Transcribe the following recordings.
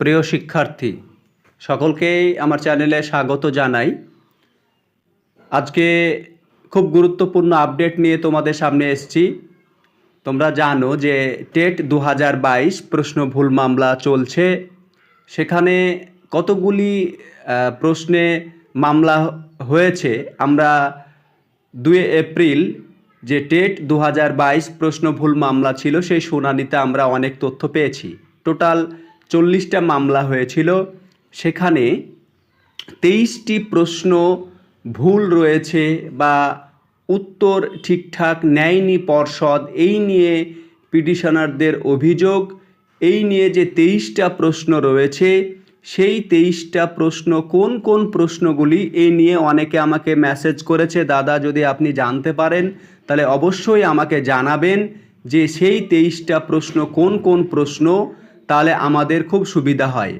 প্রিয় শিক্ষার্থী, সকলকেই আমার চ্যানেলে স্বাগত জানাই। আজকে খুব গুরুত্বপূর্ণ আপডেট নিয়ে তোমাদের সামনে এসেছি। তোমরা জানো যে টেট দু হাজার বাইশ প্রশ্ন ভুল মামলা চলছে। সেখানে কতগুলি প্রশ্নে মামলা হয়েছে, আমরা দুই এপ্রিল যে টেট দু হাজার বাইশ প্রশ্ন ভুল মামলা ছিল, সেই শুনানিতে আমরা অনেক তথ্য পেয়েছি। টোটাল চল্লিশটা মামলা হয়েছিল। সেখানে তেইশটি প্রশ্ন ভুল রয়েছে বা উত্তর ঠিকঠাক নেয়নি পর্ষদ। এই নিয়ে পিটিশনারদের অভিযোগ, এই নিয়ে যে তেইশটা প্রশ্ন রয়েছে, সেই তেইশটা প্রশ্ন, কোন কোন প্রশ্নগুলি এই নিয়ে অনেকে আমাকে মেসেজ করেছে, দাদা, যদি আপনি জানতে পারেন, তাহলে অবশ্যই আমাকে জানাবেন যে সেই তেইশটা প্রশ্ন, কোন কোন প্রশ্ন তাহলে আমাদের খুব সুবিধা হয়।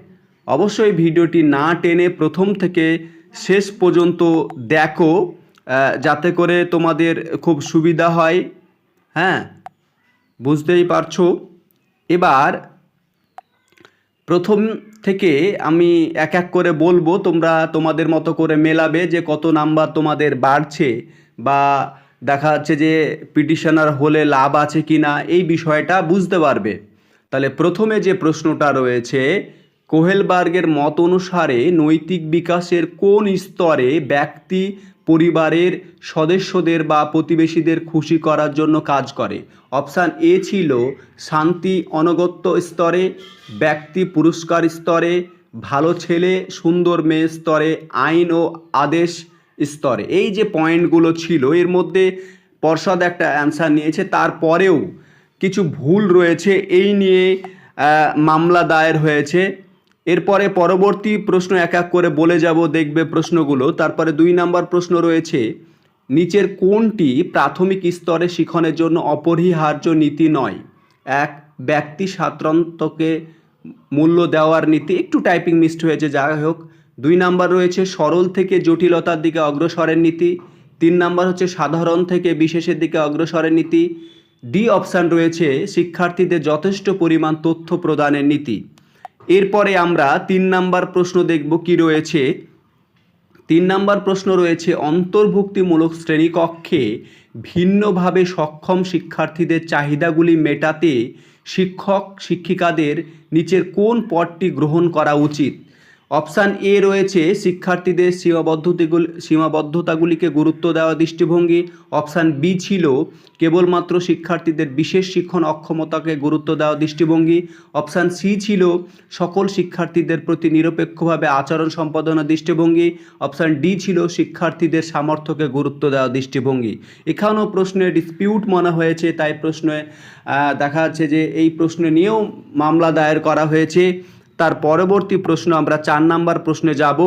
অবশ্যই ভিডিওটি না টেনে প্রথম থেকে শেষ পর্যন্ত দেখো যাতে করে তোমাদের খুব সুবিধা হয়। হ্যাঁ বুঝতেই পারছ? এবার প্রথম থেকে আমি এক এক করে বলব, তোমরা তোমাদের মতো করে মেলাবে যে কত নাম্বার তোমাদের বাড়ছে বা দেখা যাচ্ছে যে পিটিশনার হলে লাভ আছে কি না এই বিষয়টা বুঝতে পারবে। তাহলে প্রথমে যে প্রশ্নটা রয়েছে, কোহেলবার্গের মত অনুসারে নৈতিক বিকাশের কোন স্তরে ব্যক্তি, পরিবারের সদস্যদের বা প্রতিবেশীদের খুশি করার জন্য কাজ করে? অপশান এ ছিল শান্তি অনগত্য স্তরে, ব্যক্তি পুরস্কার স্তরে, ভালো ছেলে, সুন্দর মেয়ে স্তরে, আইন ও আদেশ স্তরে। এই যে পয়েন্টগুলো ছিল, এর মধ্যে পর্ষদ একটা অ্যান্সার নিয়েছে, তারপরেও কিছু ভুল রয়েছে, এই নিয়ে মামলা দায়ের হয়েছে। এরপরে পরবর্তী প্রশ্ন এক এক করে বলে যাব, দেখবে প্রশ্নগুলো। তারপরে দুই নাম্বার প্রশ্ন রয়েছে, নিচের কোনটি প্রাথমিক স্তরে শিখনের জন্য অপরিহার্য নীতি নয়? এক, ব্যক্তি সাধারণতকে মূল্য দেওয়ার নীতি। একটু টাইপিং মিস্ট হয়েছে, যাই হোক। দুই নাম্বার রয়েছে, সরল থেকে জটিলতার দিকে অগ্রসরের নীতি। তিন নাম্বার হচ্ছে, সাধারণ থেকে বিশেষের দিকে অগ্রসরের নীতি। ডি অপশান রয়েছে শিক্ষার্থীদের যথেষ্ট পরিমাণ তথ্য প্রদানের নীতি। এরপরে আমরা তিন নাম্বার প্রশ্ন দেখব কি রয়েছে। তিন নাম্বার প্রশ্ন রয়েছে, অন্তর্ভুক্তিমূলক শ্রেণীকক্ষে ভিন্নভাবে সক্ষম শিক্ষার্থীদের চাহিদাগুলি মেটাতে শিক্ষক, শিক্ষিকাদের নিচের কোন পদটি গ্রহণ করা উচিত? অপশান এ রয়েছে শিক্ষার্থীদের সীমাবদ্ধতাগুলি, সীমাবদ্ধতাগুলিকে গুরুত্ব দেওয়া দৃষ্টিভঙ্গি। অপশান বি ছিল কেবলমাত্র শিক্ষার্থীদের বিশেষ শিক্ষণ অক্ষমতাকে গুরুত্ব দেওয়া দৃষ্টিভঙ্গি। অপশান সি ছিল সকল শিক্ষার্থীদের প্রতি নিরপেক্ষভাবে আচরণ সম্পাদনার দৃষ্টিভঙ্গি। অপশান ডি ছিল শিক্ষার্থীদের সামর্থ্যকে গুরুত্ব দেওয়া দৃষ্টিভঙ্গি। এখানেও প্রশ্নে ডিসপিউট মনে হয়েছে, তাই প্রশ্নে দেখা যাচ্ছে যে এই প্রশ্ন নিয়েও মামলা দায়ের করা হয়েছে। তার পরবর্তী প্রশ্ন, আমরা চার নাম্বার প্রশ্নে যাব।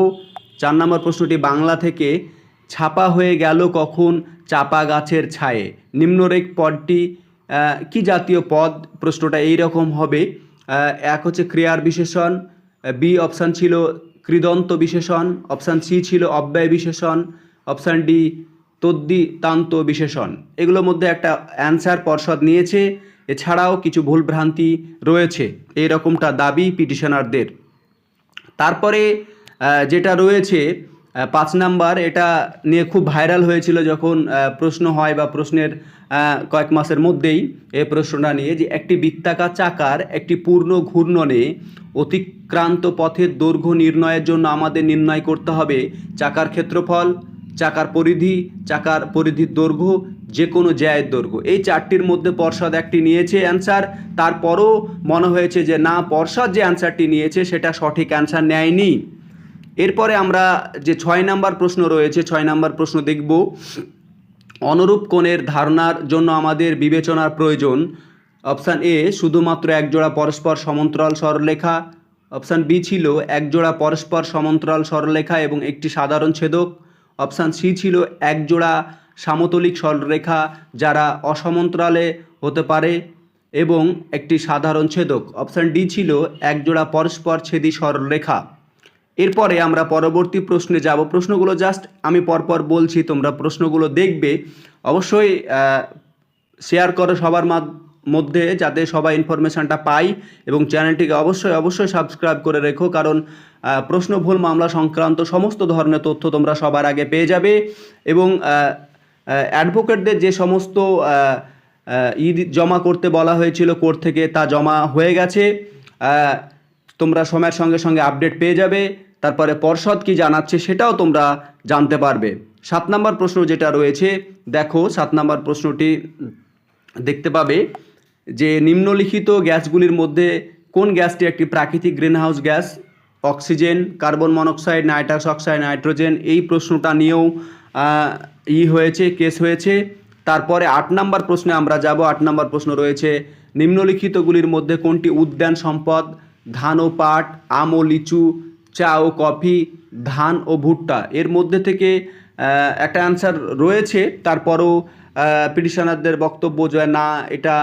চার নাম্বার প্রশ্নটি বাংলা থেকে, ছাপা হয়ে গেল কখন চাপা গাছের ছায়ে? নিম্নরেখ পদটি কি জাতীয় পদ? প্রশ্নটা এই রকম হবে এক হচ্ছে ক্রিয়ার বিশেষণ, বি অপশান ছিল কৃদন্ত বিশেষণ, অপশান সি ছিল অব্যয় বিশেষণ, অপশান ডি তদ্দিতান্ত বিশেষণ। এগুলোর মধ্যে একটা অ্যান্সার পর্ষদ নিয়েছে এছাড়াও কিছু ভুলভ্রান্তি রয়েছে। এই রকমটা দাবি পিটিশনারদের। তারপরে যেটা রয়েছে পাঁচ নাম্বার, এটা নিয়ে খুব ভাইরাল হয়েছিল যখন প্রশ্ন হয় বা প্রশ্নের কয়েক মাসের মধ্যেই এই প্রশ্নটা নিয়ে যে একটি বৃত্তাকার চাকার একটি পূর্ণ ঘূর্ণনে অতিক্রান্ত পথের দৈর্ঘ্য নির্ণয়ের জন্য আমাদের নির্ণয় করতে হবে চাকার ক্ষেত্রফল চাকার পরিধি, চাকার পরিধির দৈর্ঘ্য যে কোনো জ্যায়ের দৈর্ঘ্য। এই চারটির মধ্যে পর্ষদ একটি নিয়েছে অ্যান্সার। তারপরও মনে হয়েছে যে, না, পর্ষদ যে অ্যান্সারটি নিয়েছে, সেটা সঠিক অ্যান্সার নেয়নি। এরপরে আমরা যে ছয় নাম্বার প্রশ্ন রয়েছে, ছয় নাম্বার প্রশ্ন দেখব। অনুরূপ কোণের ধারণার জন্য আমাদের বিবেচনার প্রয়োজন। অপশান এ, শুধুমাত্র একজোড়া পরস্পর সমান্তরাল সরলরেখা। অপশান বি ছিল, একজোড়া পরস্পর সমান্তরাল সরলরেখা এবং একটি সাধারণ ছেদক। অপশান সি ছিল একজোড়া সামতলিক সরলরেখা যারা অসমান্তরালে হতে পারে এবং একটি সাধারণ ছেদক। অপশান ডি ছিল একজোড়া পরস্পর ছেদি সরলরেখা। এরপরে আমরা পরবর্তী প্রশ্নে যাব। প্রশ্নগুলো জাস্ট আমি পরপর বলছি, তোমরা প্রশ্নগুলো দেখবে। অবশ্যই শেয়ার করো সবার মাধ- মধ্যে যাতে সবাই ইনফরমেশানটা পাই এবং চ্যানেলটিকে অবশ্যই অবশ্যই সাবস্ক্রাইব করে রেখো। কারণ প্রশ্ন, ভুল, মামলা সংক্রান্ত সমস্ত ধরনের তথ্য তোমরা সবার আগে পেয়ে যাবে এবং অ্যাডভোকেটদের যে সমস্ত ই জমা করতে বলা হয়েছিল কোর্ট থেকে তা জমা হয়ে গেছে। তোমরা সময়ের সঙ্গে সঙ্গে আপডেট পেয়ে যাবে। তারপরে পর্ষদ কি জানাচ্ছে সেটাও তোমরা জানতে পারবে। সাত নম্বর প্রশ্ন যেটা রয়েছে, দেখো, সাত নম্বর প্রশ্নটি দেখতে পাবে। যে নিম্নলিখিত গ্যাসগুলির মধ্যে কোন গ্যাসটি একটি প্রাকৃতিক greenhouse gas? Oxygen, carbon monoxide, nitrous oxide, nitrogen এই প্রশ্নটা নিয়েও ই হয়েছে, কেস হয়েছে। তারপরে আট নম্বর প্রশ্নে আমরা যাব। আট নম্বর প্রশ্ন রয়েছে, নিম্নলিখিতগুলির মধ্যে কোনটি উদ্যান সম্পদ? ধান ও পাট, আম ও লিচু, চা ও কফি, ধান ও ভুট্টা। এর মধ্যে থেকে একটা অ্যান্সার রয়েছে। তারপরও পিটিশনারদের বক্তব্য যে না, এটা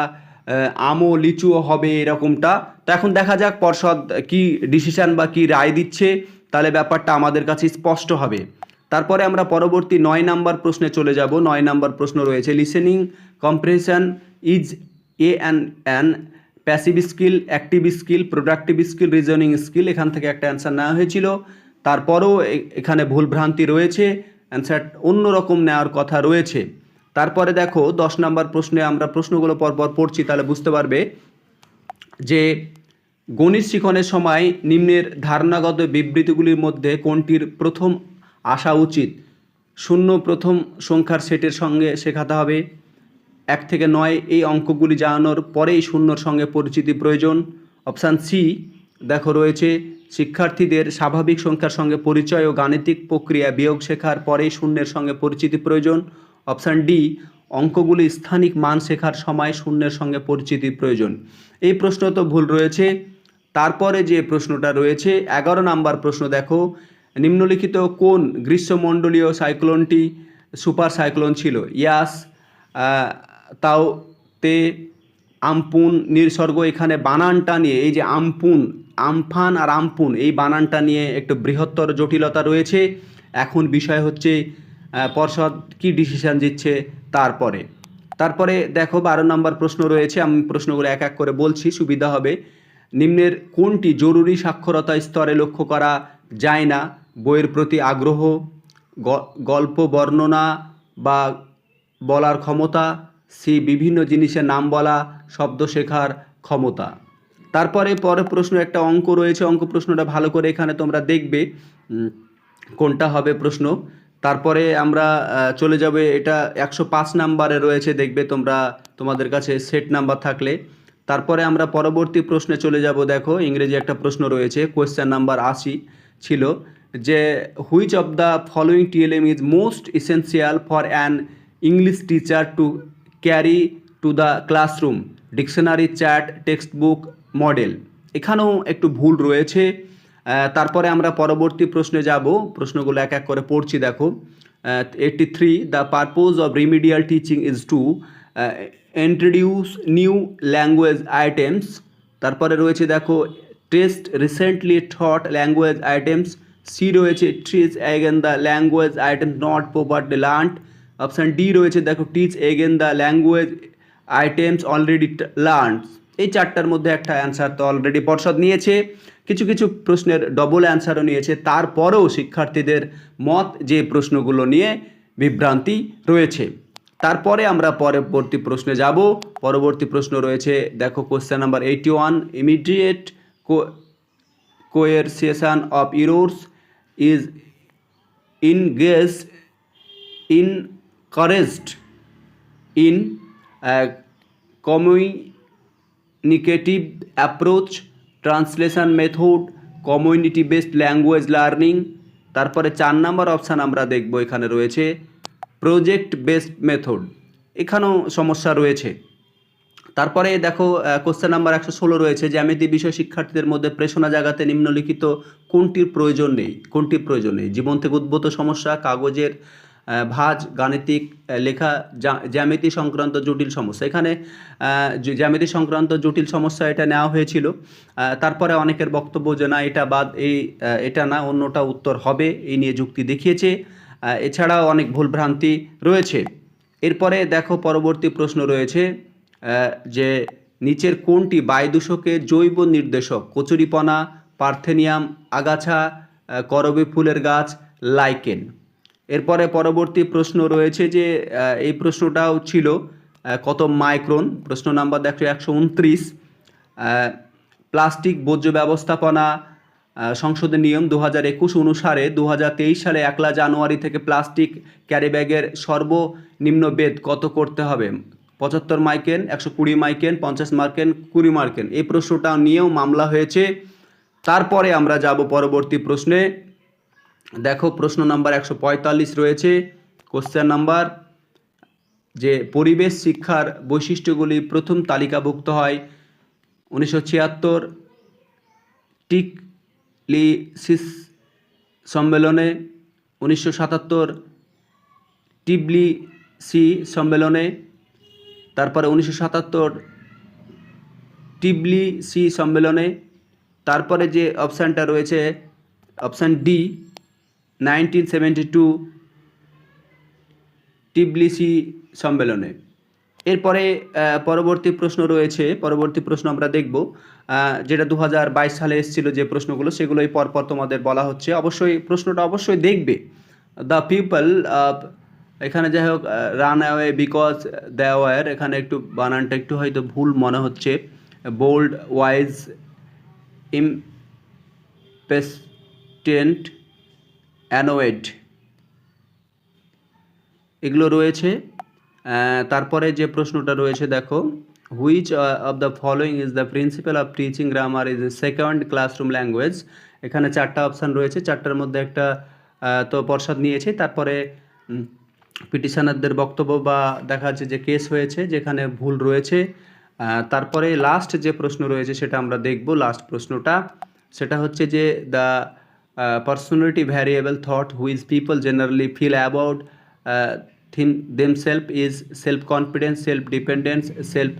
আমও লিচুও হবে এরকমটা। তো এখন দেখা যাক পর্ষদ কি ডিসিশন বা কি রায় দিচ্ছে, তাহলে ব্যাপারটা আমাদের কাছে স্পষ্ট হবে। তারপরে আমরা পরবর্তী নয় নাম্বার প্রশ্নে চলে যাব। নয় নাম্বার প্রশ্ন রয়েছে listening comprehension is a an an passive skill active skill productive skill reasoning skill এখান থেকে একটা অ্যান্সার নেওয়া হয়েছিল। তারপরেও এখানে ভুলভ্রান্তি রয়েছে অ্যান্সার অন্যরকম নেওয়ার কথা রয়েছে। তারপরে দেখো দশ নম্বর প্রশ্নে আমরা প্রশ্নগুলো পরপর পড়ছি, তাহলে বুঝতে পারবে যে গণিত শিখনের সময় নিম্নের ধারণাগত বিবৃতিগুলির মধ্যে কোনটির প্রথম আসা উচিত? শূন্য প্রথম সংখ্যার সেটের সঙ্গে শেখাতে হবে। এক থেকে নয় এই অঙ্কগুলি জানানোর পরেই শূন্যর সঙ্গে পরিচিতি প্রয়োজন। অপশান সি দেখো রয়েছে, শিক্ষার্থীদের স্বাভাবিক সংখ্যার সঙ্গে পরিচয় ও গাণিতিক প্রক্রিয়া বিয়োগ শেখার পরেই শূন্যের সঙ্গে পরিচিতি প্রয়োজন। অপশান ডি, অঙ্কগুলি স্থানিক মান শেখার সময় শূন্যের সঙ্গে পরিচিতি প্রয়োজন। এই প্রশ্ন তো ভুল রয়েছে। তারপরে যে প্রশ্নটা রয়েছে, এগারো নাম্বার প্রশ্ন দেখো। নিম্নলিখিত কোন গ্রীষ্মমণ্ডলীয় সাইক্লোনটি সুপার সাইক্লোন ছিল? ইয়াস তাও তে, আমপুন নির্সর্গ এখানে বানানটা নিয়ে, এই যে আমপুন, আমফান আর আমপুন, এই বানানটা নিয়ে একটু বৃহত্তর জটিলতা রয়েছে। এখন বিষয় হচ্ছে পর্ষদ কি ডিসিশন দিচ্ছে তারপরে। তারপরে দেখো বারো নম্বর প্রশ্ন রয়েছে, আমি প্রশ্নগুলো এক এক করে বলছি, সুবিধা হবে। নিম্নের কোনটি জরুরি সাক্ষরতা স্তরে লক্ষ্য করা যায় না? বইয়ের প্রতি আগ্রহ গল্প, বর্ণনা বা বলার ক্ষমতা, সি, বিভিন্ন জিনিসের নাম বলা, শব্দ শেখার ক্ষমতা। তারপরে পরে প্রশ্ন, একটা অঙ্ক রয়েছে, অঙ্ক প্রশ্নটা ভালো করে এখানে তোমরা দেখবে। কোনটা হবে প্রশ্ন? তারপরে আমরা চলে যাবে, এটা একশো পাঁচ নাম্বারে রয়েছে, দেখবে তোমরা, তোমাদের কাছে সেট নাম্বার থাকলে। তারপরে আমরা পরবর্তী প্রশ্নে চলে যাব, দেখো, ইংরেজি একটা প্রশ্ন রয়েছে কোয়েশ্চেন নাম্বার আশি ছিল যে which of the following TLM is most essential for an English teacher to carry to the classroom dictionary chart textbook model এখানেও একটু ভুল রয়েছে। তারপরে আমরা পরবর্তী প্রশ্নে যাব। প্রশ্নগুলো এক এক করে পড়ছি, দেখো। Eighty three the purpose of remedial teaching is to introduce new language items তারপরে রয়েছে, দেখো test recently taught language items C রয়েছে treat again the language item not properly learned option D রয়েছে, দেখো teach again the language items already learned এই চারটার মধ্যে একটা অ্যান্সার তো অলরেডি পর্ষদ নিয়েছে। কিছু কিছু প্রশ্নের ডবল অ্যান্সারও নিয়েছে। তারপরেও শিক্ষার্থীদের মত যে প্রশ্নগুলো নিয়ে বিভ্রান্তি রয়েছে। তারপরে আমরা পরবর্তী প্রশ্নে যাব। পরবর্তী প্রশ্ন রয়েছে, দেখো question number eighty one immediate coercion of errors is engaged encouraged in a communicative approach translation method community based language learning তারপরে চার নাম্বার অপশান আমরা দেখব এখানে রয়েছে প্রজেক্ট বেসড মেথড এখানেও সমস্যা রয়েছে। তারপরে দেখো কোশ্চেন নাম্বার একশো ষোলো রয়েছে জ্যামিতি বিষয় শিক্ষার্থীদের মধ্যে প্রেষণা জাগাতে নিম্নলিখিত কোনটির প্রয়োজন নেই? কোনটির প্রয়োজন নেই? জীবন থেকে উদ্ভূত সমস্যা, কাগজের ভাঁজ, গাণিতিক লেখা জ্যামিতি সংক্রান্ত জটিল সমস্যা। এখানে জ্যামিতি সংক্রান্ত জটিল সমস্যা এটা নেওয়া হয়েছিল। তারপরে অনেকের বক্তব্য যে না, এটা বাদ, এই এটা না, অন্যটা উত্তর হবে, এই নিয়ে যুক্তি দেখিয়েছে। এছাড়াও অনেক ভুলভ্রান্তি রয়েছে। এরপরে দেখো পরবর্তী প্রশ্ন রয়েছে যে নিচের কোনটি বায়ুদূষকের জৈব নির্দেশক? কচুরিপনা, পার্থেনিয়াম, আগাছা করবী ফুলের গাছ, লাইকেন। এরপরে পরবর্তী প্রশ্ন রয়েছে যে এই প্রশ্নটাও ছিল কত মাইক্রন? প্রশ্ন নাম্বার দেখো, একশো উনত্রিশ। প্লাস্টিক বর্জ্য ব্যবস্থাপনা সংসদের নিয়ম দু হাজার একুশ অনুসারে দু হাজার তেইশ সালে একলা জানুয়ারি থেকে প্লাস্টিক ক্যারিব্যাগের সর্বনিম্ন বেদ কত করতে হবে? পঁচাত্তর মাইকেন একশো কুড়ি মাইকেন পঞ্চাশ মার্কেন কুড়ি মার্কেন এই প্রশ্নটা নিয়েও মামলা হয়েছে। তারপরে আমরা যাব পরবর্তী প্রশ্নে। দেখো প্রশ্ন নাম্বার একশো পঁয়তাল্লিশ রয়েছে। কোশ্চেন নাম্বার, যে পরিবেশ শিক্ষার বৈশিষ্ট্যগুলি প্রথম তালিকাভুক্ত হয় উনিশশো ছিয়াত্তর টিকলিসিস সম্মেলনে, উনিশশো সাতাত্তর টিবলিসি সম্মেলনে, তারপরে উনিশশো সাতাত্তর টিবলিসি সম্মেলনে, তারপরে যে অপশানটা রয়েছে option D nineteen seventy two Tbilisi সম্মেলনে। এরপরে পরবর্তী প্রশ্ন রয়েছে, পরবর্তী প্রশ্ন আমরা দেখব। যেটা দু হাজার বাইশ সালে এসেছিল যে প্রশ্নগুলো, সেগুলোই পরপর তোমাদের বলা হচ্ছে। অবশ্যই, প্রশ্নটা অবশ্যই দেখবে। দ্য পিপল এখানে যাই হোক run away because the war এখানে একটু বানানটা একটু হয়তো ভুল মনে হচ্ছে। Bold, wise impatient annoyed. এগুলো রয়েছে। তারপরে যে প্রশ্নটা রয়েছে, দেখো which of the following is the principle of teaching grammar is second classroom language এখানে চারটা অপশান রয়েছে। চারটার মধ্যে একটা তো পর্ষদ নিয়েছে। তারপরে পিটিশনারদের বক্তব্য বা দেখা যাচ্ছে যে কেস হয়েছে, যেখানে ভুল রয়েছে। তারপরে লাস্ট যে প্রশ্ন রয়েছে, সেটা আমরা দেখব। লাস্ট প্রশ্নটা, সেটা হচ্ছে যে the variable thought which people generally feel about them them self is self confidence self dependence self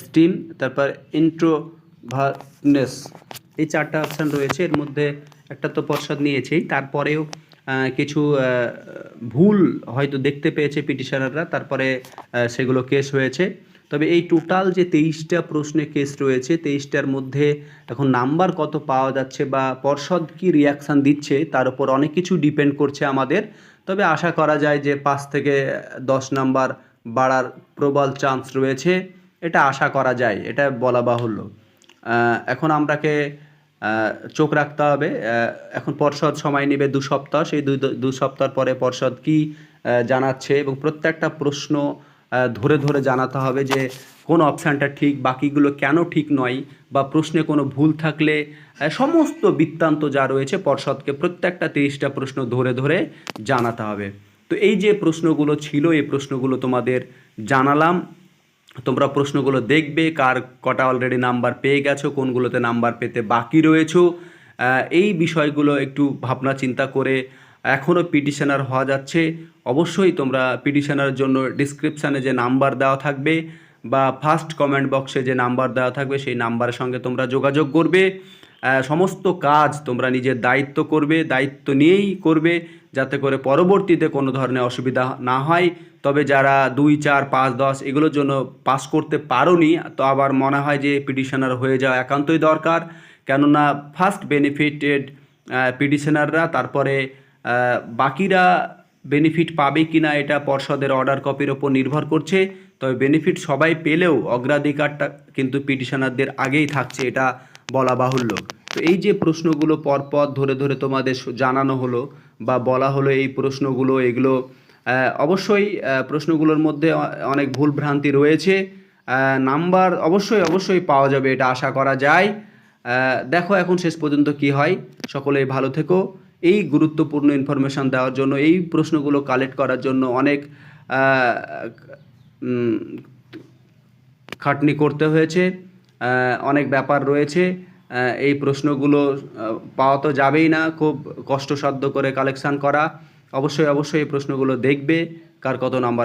esteem তারপর ইন্ট্রোভার্টনেস এই চারটা অপশান রয়েছে, এর মধ্যে একটা তো পর্ষদ নিয়েছেই। তারপরেও কিছু ভুল হয়তো দেখতে পেয়েছে পিটিশনাররা তারপরে সেগুলো কেস হয়েছে। তবে এই টোটাল যে তেইশটা প্রশ্নে কেস রয়েছে, তেইশটার মধ্যে এখন নাম্বার কত পাওয়া যাচ্ছে বা পর্ষদ কি রিয়াকশান দিচ্ছে, তার উপর অনেক কিছু ডিপেন্ড করছে আমাদের। তবে আশা করা যায় যে পাঁচ থেকে দশ নাম্বার বাড়ার প্রবল চান্স রয়েছে, এটা আশা করা যায়, এটা বলা বাহুল্য। এখন আমরাকে চোখ রাখতে হবে এখন পর্ষদ সময় নেবে দু সপ্তাহ, সেই দুই, দু সপ্তাহ পরে পর্ষদ কি জানাচ্ছে এবং প্রত্যেকটা প্রশ্ন ধরে ধরে জানাতে হবে যে কোন অপশানটা ঠিক, বাকিগুলো কেন ঠিক নয় বা প্রশ্নে কোনো ভুল থাকলে সমস্ত বৃত্তান্ত যা রয়েছে পর্ষদকে প্রত্যেকটা তিরিশটা প্রশ্ন ধরে ধরে জানাতে হবে। তো এই যে প্রশ্নগুলো ছিল, এই প্রশ্নগুলো তোমাদের জানালাম। তোমরা প্রশ্নগুলো দেখবে, কার কটা অলরেডি নাম্বার পেয়ে গেছো, কোনগুলোতে নাম্বার পেতে বাকি রয়েছো। এই বিষয়গুলো একটু ভাবনা চিন্তা করে এখনও পিটিশনার হওয়া যাচ্ছে। অবশ্যই তোমরা পিটিশনারের জন্য ডিসক্রিপশানে যে নাম্বার দেওয়া থাকবে বা ফার্স্ট কমেন্ট বক্সে যে নাম্বার দেওয়া থাকবে, সেই নাম্বারের সঙ্গে তোমরা যোগাযোগ করবে। সমস্ত কাজ তোমরা নিজের দায়িত্ব করবে, দায়িত্ব নিয়েই করবে যাতে করে পরবর্তীতে কোনো ধরনের অসুবিধা না হয়। তবে যারা দুই, চার, পাঁচ, দশ এগুলোর জন্য পাস করতে পারোনি, তো আবার মনে হয় যে পিটিশনার হয়ে যাওয়া একান্তই দরকার। কেননা ফার্স্ট বেনিফিটেড পিটিশনাররা, তারপরে বাকিরা বেনিফিট পাবে কি না এটা পর্ষদের অর্ডার কপির ওপর নির্ভর করছে। তবে বেনিফিট সবাই পেলেও অগ্রাধিকারটা কিন্তু পিটিশনারদের আগেই থাকছে, এটা বলা বাহুল্য। তো এই যে প্রশ্নগুলো পরপর ধরে ধরে তোমাদের জানানো হলো বা বলা হলো এই প্রশ্নগুলো, এগুলো অবশ্যই প্রশ্নগুলোর মধ্যে অনেক ভুল ভ্রান্তি রয়েছে। নাম্বার অবশ্যই অবশ্যই পাওয়া যাবে, এটা আশা করা যায়। দেখো এখন শেষ পর্যন্ত কি হয়। সকলেই ভালো থেকো। এই গুরুত্বপূর্ণ ইনফরমেশান দেওয়ার জন্য, এই প্রশ্নগুলো কালেক্ট করার জন্য অনেক খাটনি করতে হয়েছে অনেক ব্যাপার রয়েছে এই প্রশ্নগুলো পাওয়া তো যাবেই না, খুব কষ্টসাধ্য করে কালেকশান করা। অবশ্যই অবশ্যই এই প্রশ্নগুলো দেখবে, কার কত নাম্বার